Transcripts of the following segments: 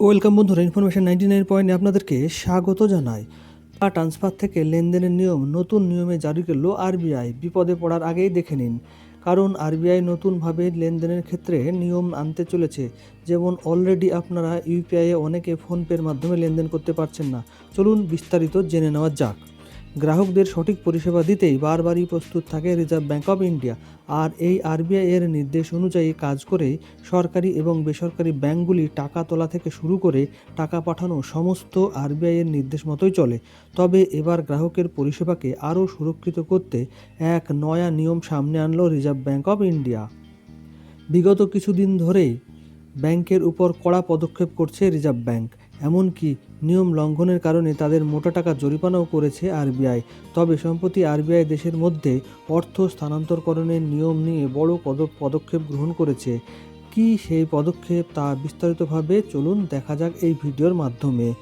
Welcome বন্ধুরা information ninety nine পয়েন্টে আপনাদেরকে স্বাগত জানাই। টাকা ট্রান্সফার থেকে লেনদেনের নিয়ম, নতুন নিয়মে জারি করল আরবিআই বিপদে পড়ার আগেই দেখে নিন। কারণ আরবিআই নতুনভাবে লেনদেনের ক্ষেত্রে নিয়ম আনতে চলেছে। যেমন অলরেডি আপনারা ইউপিআইয়ে অনেকে ফোনপের মাধ্যমে লেনদেন করতে পারছেন না। চলুন বিস্তারিত জেনে নেওয়া যাক। গ্রাহকদের সঠিক পরিষেবা দিতেই বারবারই প্রস্তুত থাকে রিজার্ভ ব্যাঙ্ক অফ ইন্ডিয়া আর এই আরবিআই এর নির্দেশ অনুযায়ী কাজ করে সরকারি এবং বেসরকারি ব্যাংকগুলি টাকা তোলা থেকে শুরু করে টাকা পাঠানো সমস্ত আরবিআই এর নির্দেশ মতোই চলে। তবে এবার গ্রাহকের পরিষেবাকে আরও সুরক্ষিত করতে এক নয়া নিয়ম সামনে আনলো রিজার্ভ ব্যাঙ্ক অফ ইন্ডিয়া। বিগত কিছুদিন ধরেই ব্যাংকের উপর কড়া পদক্ষেপ করছে রিজার্ভ ব্যাংক এমনকি নিয়ম লঙ্ঘনের কারণে তাদের মোটা টাকা জরিমানাও করেছে আরবিআই। তবে সম্প্রতি আরবিআই দেশের মধ্যে অর্থ স্থানান্তরকরণের নিয়ম নিয়ে বড় পদ- পদক্ষেপ গ্রহণ করেছে। কি সেই পদক্ষেপ তা বিস্তারিতভাবে চলুন দেখা যাক এই ভিডিওর মাধ্যমে।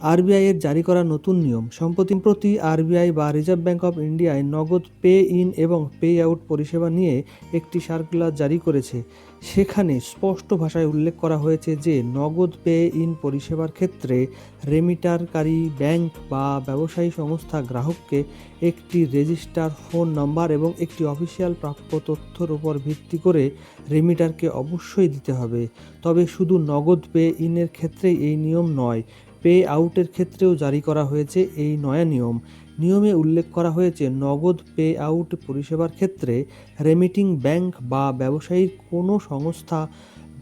আরবিআই এর জারি করা নতুন নিয়ম সম্প্রতি প্রতি আরবিআই বা রিজার্ভ ব্যাংক অফ ইন্ডিয়ায় নগদ পে ইন এবং পে আউট পরিষেবা নিয়ে একটি সার্কুলার জারি করেছে। সেখানে স্পষ্ট ভাষায় উল্লেখ করা হয়েছে যে, নগদ পে ইন পরিষেবার ক্ষেত্রে রেমিটারকারী ব্যাংক বা ব্যবসায়ী সংস্থা গ্রাহককে একটি রেজিস্টার ফোন নাম্বার এবং একটি অফিসিয়াল প্রাপ্য তথ্যের উপর ভিত্তি করে রেমিটারকে অবশ্যই দিতে হবে। তবে শুধু নগদ পে ইনের ক্ষেত্রেই এই নিয়ম নয় পে আউটের ক্ষেত্রেও জারি করা হয়েছে এই নয়া নিয়ম। নিয়মে উল্লেখ করা হয়েছে, নগদ পে আউট পরিষেবার ক্ষেত্রে রেমিটিং ব্যাংক বা ব্যবসায়ীর কোনো সংস্থা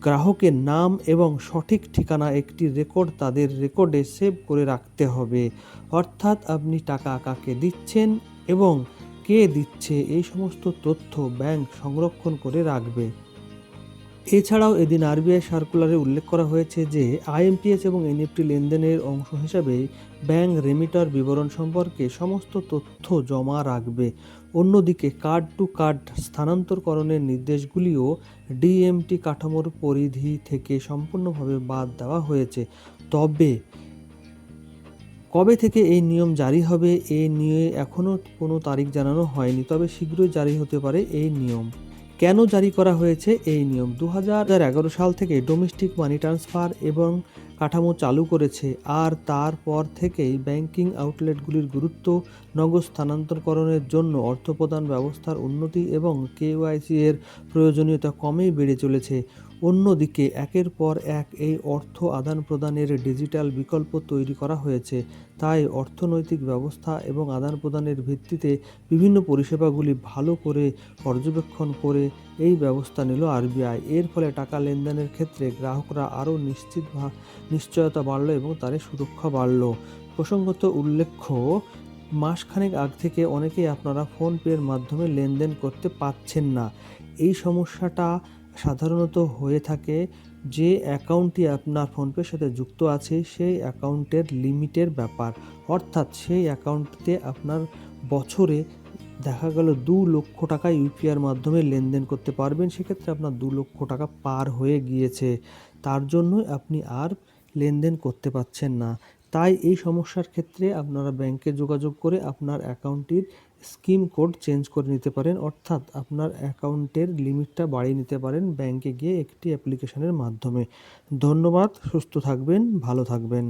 গ্রাহকের নাম এবং সঠিক ঠিকানা একটি রেকর্ড তাদের রেকর্ডে সেভ করে রাখতে হবে। অর্থাৎ আপনি টাকা কাকে দিচ্ছেন এবং কে দিচ্ছে এই সমস্ত তথ্য ব্যাংক সংরক্ষণ করে রাখবে। এছাড়াও এদিন আরবিআই সার্কুলারে উল্লেখ করা হয়েছে যে, আইএমপিএস এবং এনএফটি লেনদেনের অংশ হিসাবে ব্যাংক রেমিটার বিবরণ সম্পর্কে সমস্ত তথ্য জমা রাখবে। অন্যদিকে, কার্ড টু কার্ড স্থানান্তরকরণের নির্দেশগুলিও ডিএমটি কাঠামোর পরিধি থেকে সম্পূর্ণভাবে বাদ দেওয়া হয়েছে। তবে, কবে থেকে এই নিয়ম জারি হবে এ নিয়ে এখনও কোনো তারিখ জানানো হয়নি, তবে শীঘ্রই জারি হতে পারে এই নিয়ম। কেন জারি করা হয়েছে এই নিয়ম? দু এগারো সাল থেকে ডোমেস্টিক মানি ট্রান্সফার এবং কাঠামো চালু করেছে, আর তারপর থেকেই ব্যাংকিং আউটলেটগুলির গুরুত্ব নগদ স্থানান্তরকরণের জন্য অর্থ প্রদান ব্যবস্থার উন্নতি এবং কেওয়াইসি এর প্রয়োজনীয়তা কমেই বেড়ে চলেছে। অন্যদিকে, একের পর এক এই অর্থ আদান প্রদানের ডিজিটাল বিকল্প তৈরি করা হয়েছে। তাই অর্থনৈতিক ব্যবস্থা এবং আদান প্রদানের ভিত্তিতে বিভিন্ন পরিষেবাগুলি ভালো করে পর্যবেক্ষণ করে এই ব্যবস্থা নিল আরবিআই এর ফলে টাকা লেনদেনের ক্ষেত্রে গ্রাহকরা আরও নিশ্চিত নিশ্চয়তা বাড়ল এবং তাদের সুরক্ষা বাড়ল। প্রসঙ্গত উল্লেখ্য মাসখানেক আগ থেকে অনেকেই আপনারা ফোনপের মাধ্যমে লেনদেন করতে পাচ্ছেন না। এই সমস্যাটা সাধারণত হয়ে থাকে যে অ্যাকাউন্টটি আপনার ফোনপের সাথে যুক্ত আছে, সেই অ্যাকাউন্টের লিমিটের ব্যাপার। অর্থাৎ সেই অ্যাকাউন্টতে আপনার বছরে দেখা গেল দু লক্ষ টাকা ইউপিআর মাধ্যমে লেনদেন করতে পারবেন, সেক্ষেত্রে আপনার দু লক্ষ টাকা পার হয়ে গিয়েছে। তার জন্যই আপনি আর লেনদেন করতে পারছেন না। তাই এই সমস্যার ক্ষেত্রে আপনারা ব্যাংকে যোগাযোগ করে আপনার অ্যাকাউন্টটির স্কিম কোড চেঞ্জ করে নিতে পারেন। অর্থাৎ আপনার অ্যাকাউন্টের লিমিটটা বাড়িয়ে নিতে পারেন ব্যাংকে গিয়ে একটি অ্যাপ্লিকেশনের মাধ্যমে। ধন্যবাদ, সুস্থ থাকবেন, ভালো থাকবেন।